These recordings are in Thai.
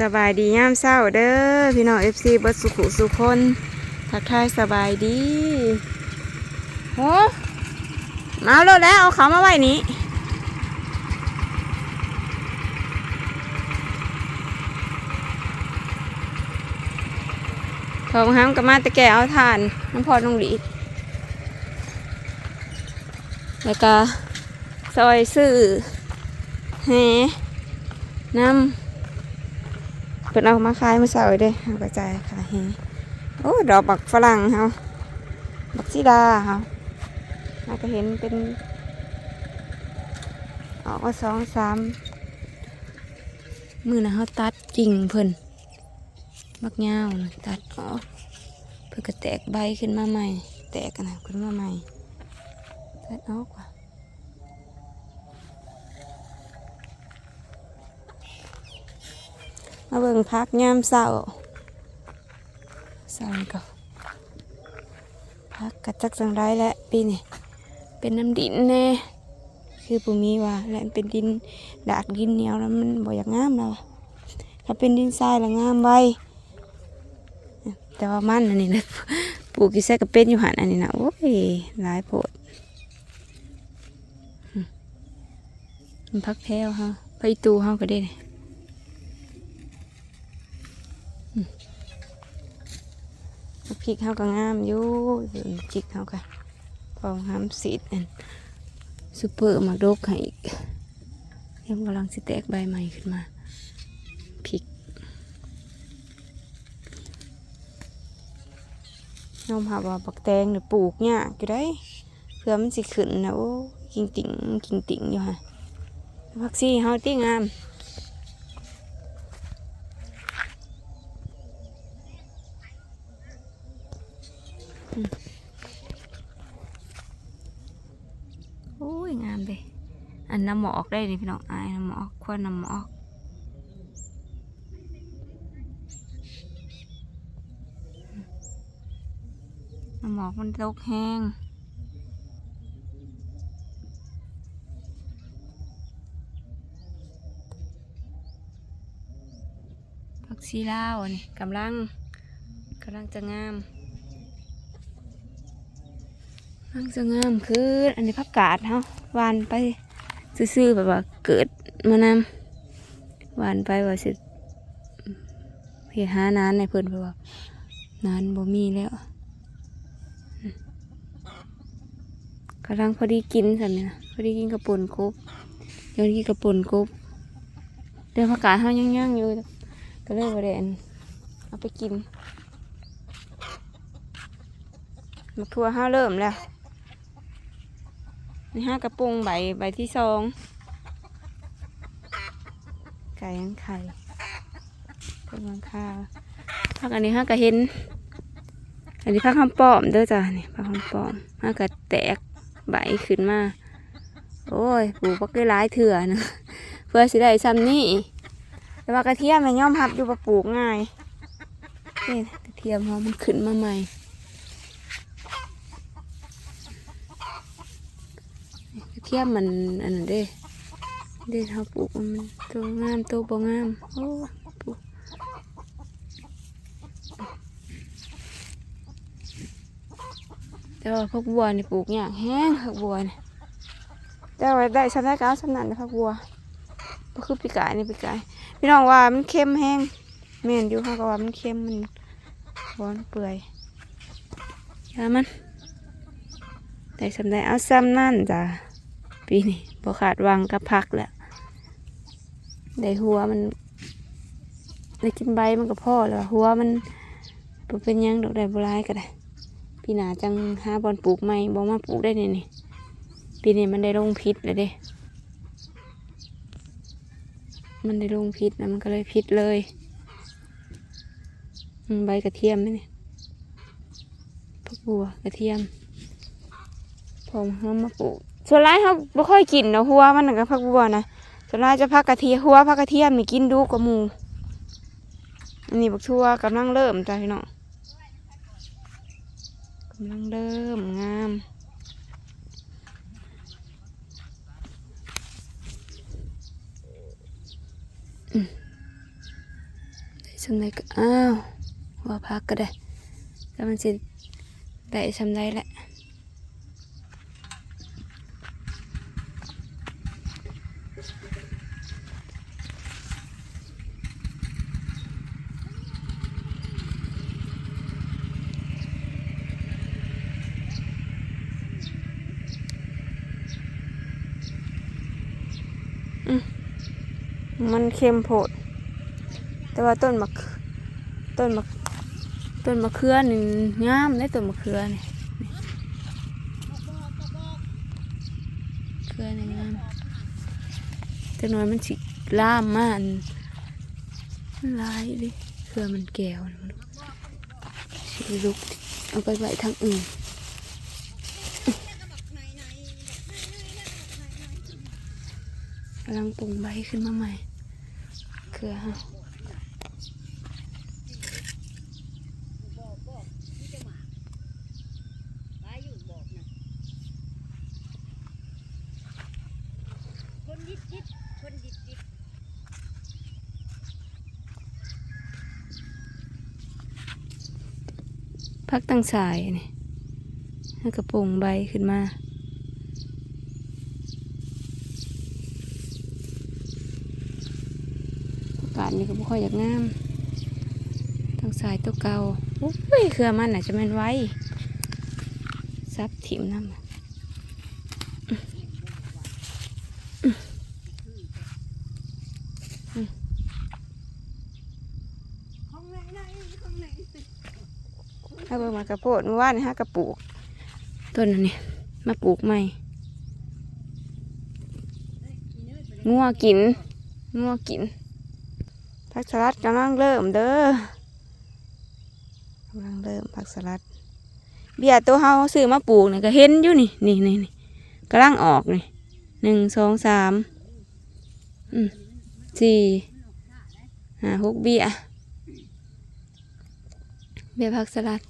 สบายดียามเช้าเด้อพี่น้อง FC เบิดสุขุสุคนทักทายสบายดีโหมาเอาแล้วแล้วเอาเขามาไว้นี้ทองห้ามกับมาตะแก่เอาทานน้ำพอน้องหลีแล้วก็ซอยซื้อแหน้ำ พิ่นเอามาขายมาเสาเด้เอากระจายขายให้โอ้ดอกบักฝรั่งเฮาบักซีดาเฮาเราก็เห็นเป็นออกมาสองสามมือนะเฮาตัดกิ่งเพิ่นบักยาตัดออกเพิ่นก็แตกใบขึ้นมาใหม่ แตกกันนะขึ้นมาใหม่ตัดออกว่ะ มาเบิ่งพักยามเศร้าเศร้านี่ก็พักกระจักจังได้แหละปีนี้เป็นน้ำดินแน่คือปุ่มีว่าและเป็นดินดากดินเหนียวแล้วมันบ่อยากงามแล้วถ้าเป็นดินทรายแล้วงามไวแต่ว่ามันอันนี้นะปลูกกี่แซ่ก็เป็นอยู่หันอันนี้นะโอ้ยหลายโพดมันพักแพ้วฮะไปตูเฮาก็ได้นี่ พริกเขาก็งามอยู่จิกเขาก็พอห้ามสีดอันซูเปอร์มาโดกให้อีกยังกำลังสิแตกใบใหม่ขึ้นมาพริกน้องหาว่าบักแตงเนี่ยปลูกยากอยู่ได้เพื่อมันสิขึ้นนะโอ้กิ่งติ่งกิ่งติ่งอยู่ฮะผักซี่เฮาติงาม โอ้ยงามเลย อันน้ำหมอกได้ดิพี่น้องอายน้ำหมอกควันน้ำหมอกน้ำหมอกมันตกแห้งผักชีลาวนี่กำลังกำลังจะงามนางจะงามคืออันนี้ผักกาดเฮาวานไป ซื่อๆแบบว่าเกิดมานำวานไปว่าสิเพียหานานในเพิ่นแบบว่านานบ่มีแล้วกำลังพอดีกินสันนี่นะพอดีกินกระปุ่นกบเดี๋ยวนี้กระปุ่นกบเดี๋ยวผักกาดเฮายังย่างๆอยู่ก็เลยบ่ได้อันเอาไปกินมักทั่วเฮาเริ่มแล้ว นี่ห้ากระปุงใบใบที่สองไก่ยังไข่กำลังข้าวพักอันนี้ห้ากระเห็น อันนี้พักคำป้อมเด้อจ้ะนี่พักคำป้อมห้ากระแตกใบขึ้นมา โอ้ยปลูกพักได้หลายเถื่อนะเพื่อสิได้ซ้ำนี่แต่ว่ากระเทียมมันย่อมพับอยู่ปปลูกง่ายนี่กระเทียมเขามันขึ้นมาใหม่ กระ เทียมมันอันนั้นเด้เด้เขาปลูกมันตัวงามตัวบ่งามโอ้ปลูกแต่ว่าพักบัวนี่ปลูกยากแห้งพักบัวนี่แต่ว่าได้สำนักเอาสำนักนะพักบัวก็คือปีกายนี่ปีกายพี่น้องว่ามันเค็มแห้งแม่นอยู่เขาก็ว่ามันเค็มมันร้อนเปื่อยยามันได้สำได้เอาซ้ำนั่นจ้ะ ปีนี้พอขาดวังกับพักแหละได้หัวมันได้กินใบมันก็พ่อแล้วหัวมันเป็นยังดอกได้บรายก็ได้ ปีหนาจังหาบอลปลูกใหม่บอกมาปลูกได้เนี่ยนี่ปีนี้มันได้ลงพิษเลยเด้ มันได้ลงพิษนะมันก็เลยพิษเลยใบกระเทียมนี่พวกบัวกระเทียมผมเขามาปลูก ส่วนร้ายเขาไม่ค่อยกินเนาะหัวมันน่ะกับผักบัวนะส่วนร้ายจะพักกระเทียมหัวพักกระเทียมมีกินดูกว่าหมูอันนี้บักทั่วกำลังเริ่มจ้ะพี่น้องกำลังเริ่มงามอืมสำไรก็อ้าวว่าพักก็ได้แล้วมันสิได้สำไรแหละ มันเค็มโพด แต่ว่าต้นมะต้นมะต้นมะเขือนี่งามได้ต้นมะเขือนี่เขือนี่งามแต่น้อยมันสิล่ามมากมันลายเลยเขือมันแก้วนะมันสิลุกเอาไปไว้ทางอื่น กำลังปรุงใบขึ้นมาใหม่เขือฮะคนยิดยิดคนยิดยิดพักตั้งสายนี่ให้กระโปรงใบขึ้นมา อากาศนี่ก็บ่ค่อยอยากงามตั้งสายตัวเก่าโอ้ยเครือมันน่ะจะแมันไว้ซับถิ่มน้ำถ้าเบิ่งมากระโพดเมื่อวานนี่ฮะกระปลูก ต้นอันนี้มาปลูกใหม่งัวกินงัวกิน ผักสลัดกำลังเริ่มเด้อกำลังเริ่มผักสลัด เบี้ยตัวเฮาซื้อมาปลูกนี่ก็เห็นอยู่นี่นี่นี่นี่กำลังออกนี่หนึ่งสองสามอืมสี่ห้าหกเบี้ยเบี้ยผักสลัด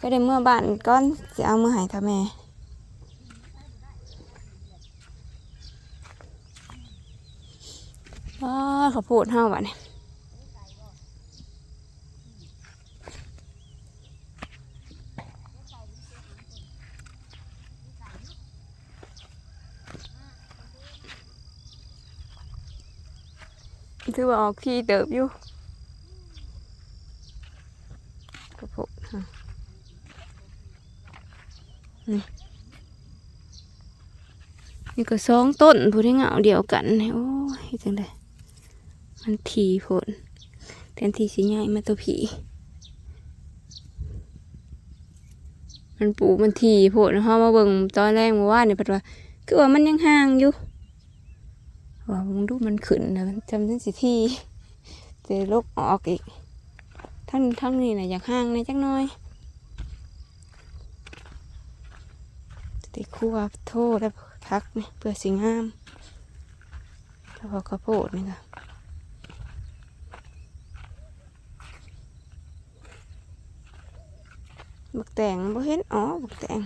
ก็ได้เมื่อบ้านก้อนจะเอามือหายท่าแม่ว้าเขาวโพูดเฮาบ้านี่ถือว่าออกที่เติบอยู่กระโพดฮะนี่ก็สองต้นผู้ที่เงาเดียวกันนี่โอ้ยจังได มันทีผลแทนที่สิใหญ่มาตัวผี มันปูมันทีผลเฮามาเบิ่งตอนแรกเมื่านนี่เพัดว่า คือว่ามันยังห่างอยู่ว่ามึงดูมันขึ้นนะจำทั้งสิทีจะลกออกอีก ทั้งทั้งนี้นะอยากห่างในอยจักน้อยติคั่วโทษแล้วพักนี่เพื่อสิงามแล้วพอข้าวโพดนี่ค่ะ บักแตงบ่เห็นอ๋อบักแตง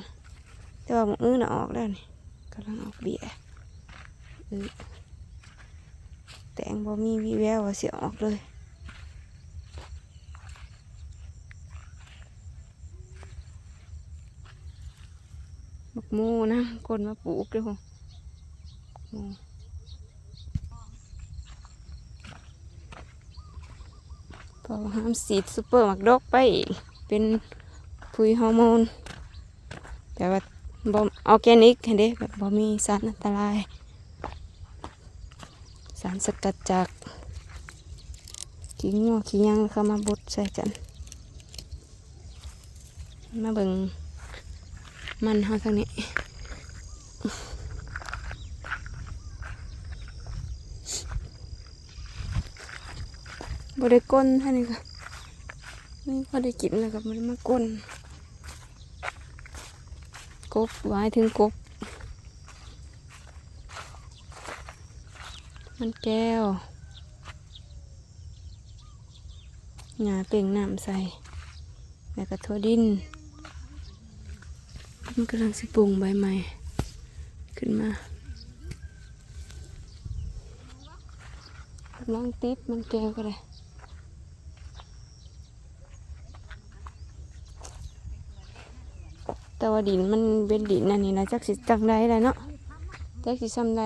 แต่ว่าบักอื้อน่ะออกแล้วนี่กำลังออกเบี้ยแตงบ่มีวีแววว่าสิออกเลยบักโมนะคนมาปลูกด้วยพงโมพอห้ามสีดซูเปอร์มักดอกไปเป็น ปุ๋ยฮอร์โมนแต่ว่าบ่ออร์แกนิกเห็นด้แบบบ่มีสารอันตราย สารสกัดจากขี้งัวขี้ยังเข้ามาบดใส่กัน มาเบิ่งมันเฮาทางนี้บได้ก้นท่านี้ก็ไม่พอได้กินแล้วก็บได้มาก้น กบไว้ถึงกบ มันแก้วหงาเปล่งน้ำใส่แล้วก็ทั่วดิน มันกำลังสิปรุงใบใหม่ ขึ้นมาลองติดมันแก้วก็ได้ แต่ว่าดินมันเป็นดินอันนี้นะจักสิจังใดเลยเนาะจักสิซ้ำใด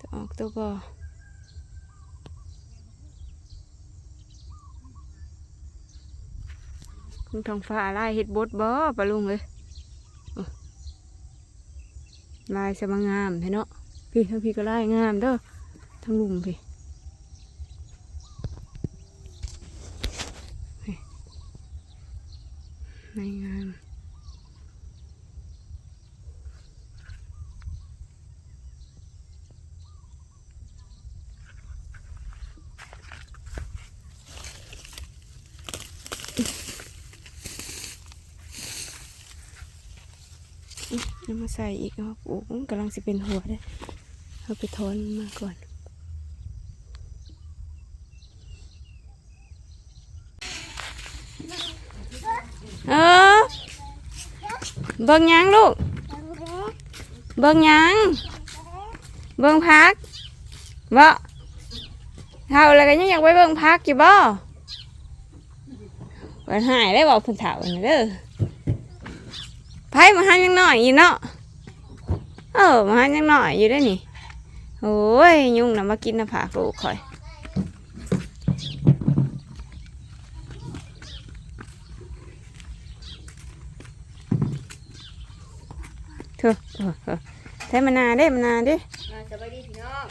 ตัวออกตัวบ่คุณทองฟ้าลายเฮ็ดบดบ่ปะลุงเลยลายสมางามเห็นเนาะพี่ทั้งพี่ก็ลายงามเด้อทั้งลุมพี่ ไม่งามน้ำมาใส่อีกเอาปลูกกำลังสิเป็นหัวได้ เอาไปถอนมาก่อน เออ เบิ่งยังลูก เบิ่งยังเบิ่งพักบ่เท่าอะไรกันยังอยากไปเบิ่งพักอยู่บ่วันหายได้บอกคุณเฒ่าเด้อไผมาหายังหน้อยอยู่เนาะเออมาหายังหน้อยอยู่ได้นี่โอ้ยยุ่งนะมากินน้ำผักลูกข่อย เถอะเถอะเถอะใช้มานาวเด้มานาวเด้มาสบายดีพี่น้อง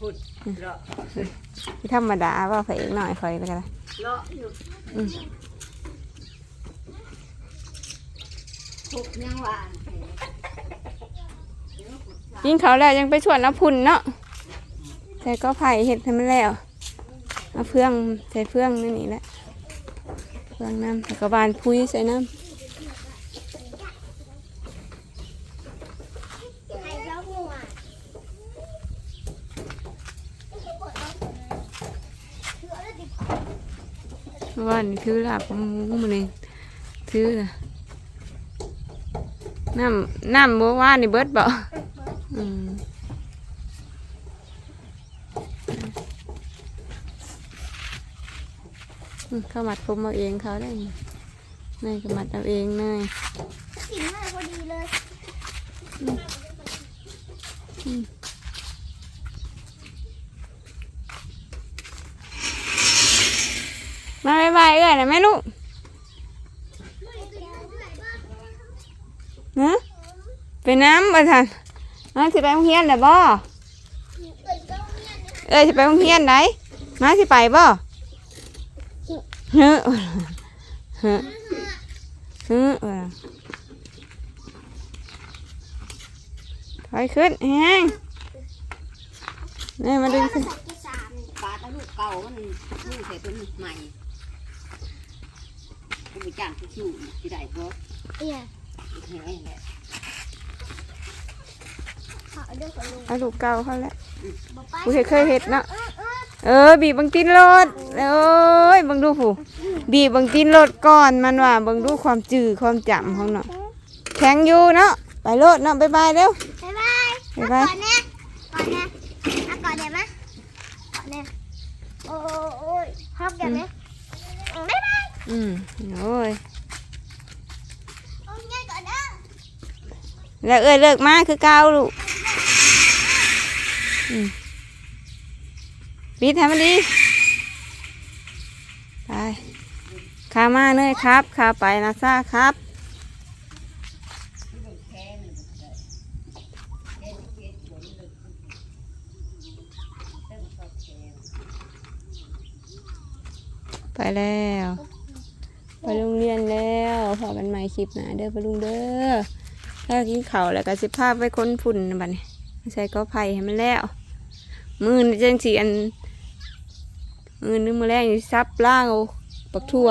หุ่นเลาะที่ธรรมดาว่าพระเอกหน่อยคอยไปกันละเลาะอยู่อืมหุบยังหวานยิงเขาวแล้วยังไปชวนน้ำพุ่นเนาะใส่ก็ไผ่เห็ดให้มันแล้วเอาเพื่องใส่เพื่องนี่นี่แหละเพื่องน้ำแล้วก็บานพุ้ยใส่น้ไข่เจ้าหัวำว่านี่ ถือลาบหมูมันเองถือนะน้ำน้ำบัวว่านี่เบิดบ่อืมเขามัดผมเอาเองเขาได้นี่ก็มัดเอาเองนายกินมากพอดีเลย มาบายบายเอ้ยนะแม่ลูกฮะไปน้ำบ่ทันมาสิไปโรงเรียนเลยบ่เอ้ยสิไปโรงเรียนไหนมาสิไปบ่เฮ้อเฮ้อเฮ้อเออถอยขึ้นแฮงนี่มาดึงสิที่สามปลาตะลูกเก่ามันลูกใส่เป็นใหม่ ก็ไปจ้างที่ชูที่ได้เพราะเอี่ยแห้งแหละขอเลือกกับลุงเอาลูกเก่าเขาแล้วบอกไปกูเห็นเคยเห็ดเนาะเออ บีบบังตีนรถโอ้ยบังดูผู้บีบบังตีนรถก่อนมันว่าบังดูความจืดความจำของเนาะแข็งอยู่เนาะไปรถเนาะบ๊ายบายเร็วบ๊ายบายบ๊ายบายก่อนเนี่ยก่อนเนี่ยเอาก่อนเดี๋ยวมะก่อนเนี่ยโอ้โอ้ยฮอกเดี๋ยวไหมบ๊ายบายอืมโอ้ย โอ้ยง่ายก่อนนะ แล้วเอ้ยเลิกมาคือเก่าลูกปิดให้มันดี ไปขามาเนยครับขาไปนะซ่าครับไปแล้ว ไปโรงเรียนแล้วพอกันใหม่คลิปหนาเด้อไปลุงเด้อ ถ้ากินเขาแล้วก็สิภาพไว้ค้นฝุ่นบัดนี้ใส่ก็ไผ่ให้มันแล้ว มือนจังสีอันมือนึงมือแรกนี่ซับล่างเอาปักทั่ว